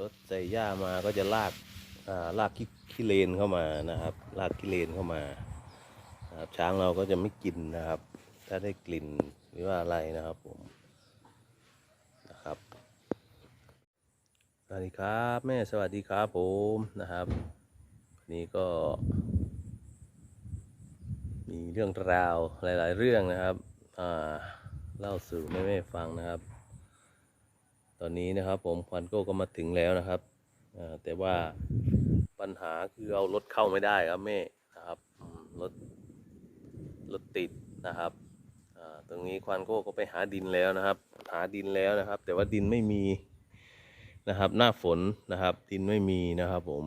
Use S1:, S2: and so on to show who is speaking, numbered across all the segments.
S1: รถใส่หญ้ามาก็จะลากอ่าลากขี้เลนเข้ามานะครับ ลากขี้เลนเข้ามาครับช้างเราก็จะไม่กินนะครับ ถ้าได้กลิ่นหรือว่าอะไรนะครับผมนะครับสวัสดีครับแม่สวัสดีครับผมนะครับวันนี้ก็ มีเรื่องราวหลาย ๆ เรื่องนะครับ อ่าเล่าสู่แม่ๆฟังนะครับ อนนี้นะครับผมควันโก้ก็มาถึงแล้วนะครับแต่ว่าปัญหาคือเอารถเข้าไม่ได้ครับแม่นะครับรถรถติดนะครับตรงนี้ควันโก้ก็ไปหาดินแล้วนะครับ หาดินแล้วนะครับ แต่ว่าดินไม่มีนะครับ หน้าฝนนะครับ ดินไม่มีนะครับผม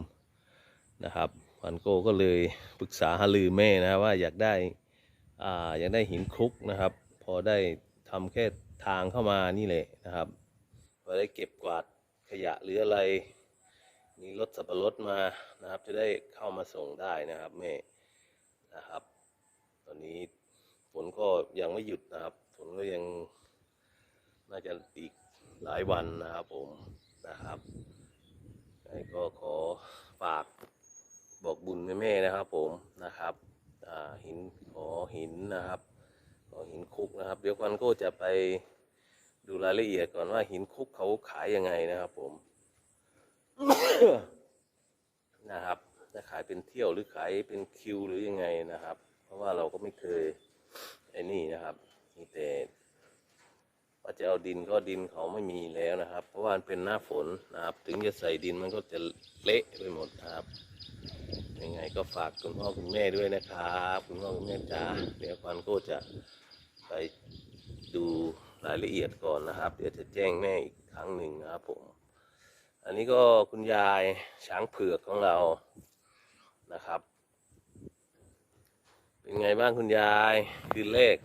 S1: นะครับควันโก้ก็เลยปรึกษาหารือแม่นะครับว่าอยากได้อ่าอยากได้หินคลุกนะครับ พอได้ทำแค่ทางเข้ามานี่แหละนะครับ พอได้เก็บกวาดขยะหรืออะไรมีรถสับปะรดมานะครับ จะได้เข้ามาส่งได้นะครับแม่นะครับ ตอนนี้ฝนก็ยังไม่หยุดนะครับ ฝนก็ยังน่าจะอีกหลายวันนะครับผมนะครับก็ขอฝากบอกบุญแม่ๆนะครับผมนะครับอ่าหินขอหินนะครับขอหินคุกนะครับ เดี๋ยวกันก็จะไป ดูรายละเอียดก่อนว่าหินคุกเขาขายยังไงนะครับ ผม นะครับจะขายเป็นเที่ยวหรือขายเป็นคิวหรือยังไงนะครับ เพราะว่าเราก็ไม่เคยไอ้นี่นะครับมีแต่ว่าจะเอาดินก็ดินเขาไม่มีแล้วนะครับ เพราะว่ามันเป็นหน้าฝนนะครับ ถึงจะใส่ดินมันก็จะเละไปหมดนะครับยังไงก็ฝากคุณพ่อคุณแม่ด้วยนะครับ คุณพ่อคุณแม่จ๋าเดี๋ยวควันก็จะไป รายละเอียดก่อนนะครับ เดี๋ยวจะแจ้งแม่อีกครั้งหนึ่งนะครับผม อันนี้ก็คุณยายช้างเผือกของเรานะครับ เป็นไงบ้างคุณยายคืนแรก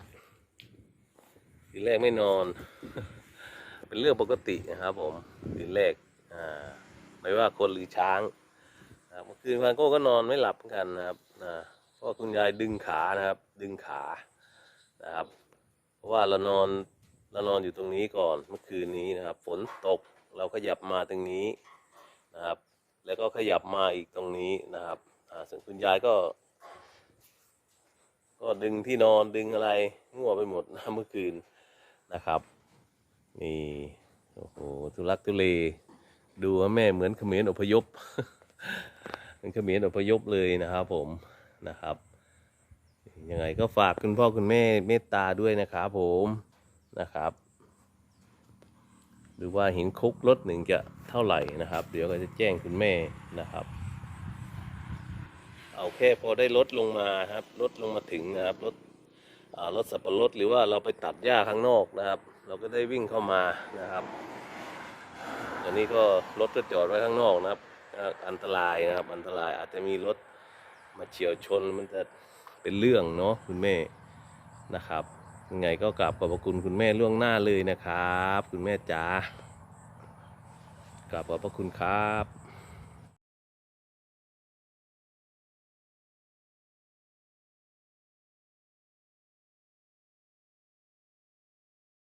S1: คืนแรกไม่นอน เป็นเรื่องปกตินะครับผมคืนแรกอ่าไม่ว่าคนหรือช้างนะครับเมื่อคืนวันโก้ก็นอนไม่หลับกันนะครับนะเพราะคุณยายดึงขานะครับ ดึงขานะครับ เพราะว่าเรานอน เรานอนอยู่ตรงนี้ก่อนเมื่อคืนนี้นะครับ ฝนตกเราขยับมาตรงนี้นะครับ แล้วก็ขยับมาอีกตรงนี้นะครับอ่าส่วนคุณยายก็ ก็ดึงที่นอนดึงอะไรมั่วไปหมดนะเมื่อคืนนะครับนี่โอ้โหทุลักทุเลดูว่าแม่เหมือนเขมรอพยพเหมือนเขมรอพยพเลยนะครับผมนะครับยังไงก็ฝากคุณพ่อคุณแม่เมตตาด้วยนะครับผม นะครับ หรือว่าหินคุกรถหนึ่งจะเท่าไหร่นะครับ เดี๋ยวก็จะแจ้งคุณแม่นะครับ เอาแค่พอได้ลดลงมาครับลดลงมาถึงนะครับรถรถสับปะรดหรือว่าเราไปตัดหญ้าข้างนอกนะครับ เราก็ได้วิ่งเข้ามานะครับอันนี้ก็รถก็จอดไว้ข้างนอกนะครับ อันตรายนะครับ อันตรายอาจจะมีรถมาเฉียวชนมันจะเป็นเรื่องเนาะคุณแม่นะครับ ยังไงก็กราบขอบพระคุณคุณแม่ล่วงหน้าเลยนะครับ คุณแม่จ๋ากราบขอบพระคุณครับ